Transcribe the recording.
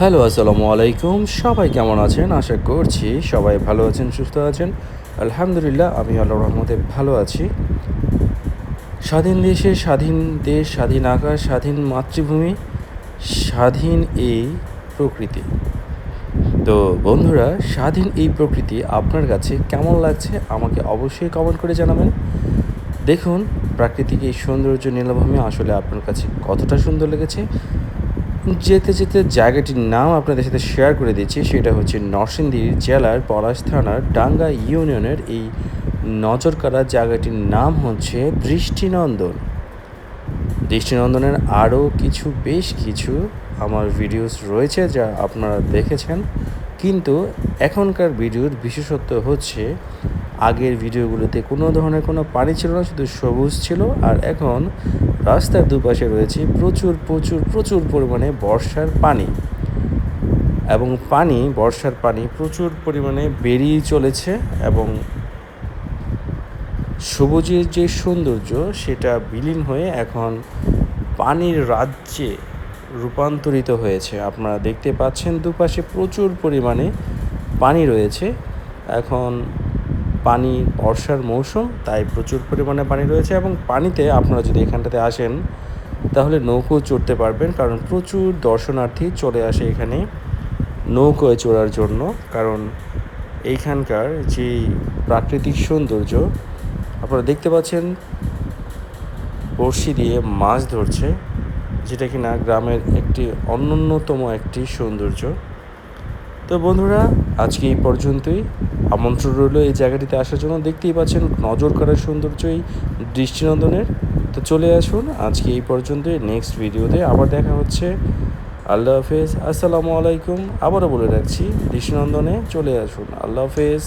Hello, আসসালামু আলাইকুম। সবাই কেমন আছেন? আশা করছি সবাই ভালো আছেন, সুস্থ আছেন। আলহামদুলিল্লাহ, আমি আল্লাহ রহমতে ভালো আছি। স্বাধীন দেশে স্বাধীন দেশ, স্বাধীন আকাশ, স্বাধীন মাতৃভূমি, স্বাধীন এই প্রকৃতি। তো বন্ধুরা, স্বাধীন এই প্রকৃতি আপনার কাছে কেমন লাগছে আমাকে অবশ্যই কমেন্ট করে জানাবেন। দেখুন, প্রাকৃতিক এই সৌন্দর্য নীলভূমি আসলে আপনার কাছে কতটা সুন্দর লেগেছে। যেতে যেতে জায়গাটির নাম আপনাদের সাথে শেয়ার করে দিচ্ছি, সেটা হচ্ছে নরসিংদীর জেলার পলাশ থানার ডাঙ্গা ইউনিয়নের এই নজর কাড়া জায়গাটির নাম হচ্ছে দৃষ্টিনন্দন। দৃষ্টিনন্দনের আরও কিছু, বেশ কিছু আমার ভিডিওস রয়েছে যা আপনারা দেখেছেন। কিন্তু এখনকার ভিডিওর বিশেষত্ব হচ্ছে আগের ভিডিওগুলোতে কোনো ধরনের কোনো পানি ছিল না, শুধু সবুজ ছিল। আর এখন রাস্তার দুপাশে রয়েছে প্রচুর প্রচুর প্রচুর পরিমাণে বর্ষার পানি। এবং পানি, বর্ষার পানি প্রচুর পরিমাণে বেরিয়ে চলেছে এবং সবুজের যে সৌন্দর্য, সেটা বিলীন হয়ে এখন পানির রাজ্যে রূপান্তরিত হয়েছে। আপনারা দেখতে পাচ্ছেন দুপাশে প্রচুর পরিমাণে পানি রয়েছে। এখন পানি বর্ষার মৌসুম, তাই প্রচুর পরিমাণে পানি রয়েছে এবং পানিতে আপনারা যদি এখানটাতে আসেন, তাহলে নৌকো চড়তে পারবেন কারণ প্রচুর দর্শনার্থী চলে আসে এখানে নৌকোয় চড়ার জন্য। কারণ এইখানকার যে প্রাকৃতিক সৌন্দর্য, আপনারা দেখতে পাচ্ছেন বড়শি দিয়ে মাছ ধরছে। যেটা কিনা গ্রামের একটি অনন্যতম একটি সৌন্দর্য। তো বন্ধুরা, আজকে এই পর্যন্তই। আমন্ত্রণ রইল এই জায়গাটিতে আসার জন্য। দেখতেই পাচ্ছেন, নজর করার সৌন্দর্য এই দৃষ্টিনন্দনের। তো চলে আসুন, আজকে এই পর্যন্তই। নেক্সট ভিডিওতে আবার দেখা হচ্ছে। আল্লাহ হাফেজ। আসসালামু আলাইকুম। আবারও বলে রাখছি, দৃষ্টিনন্দনে চলে আসুন। আল্লাহ হাফেজ।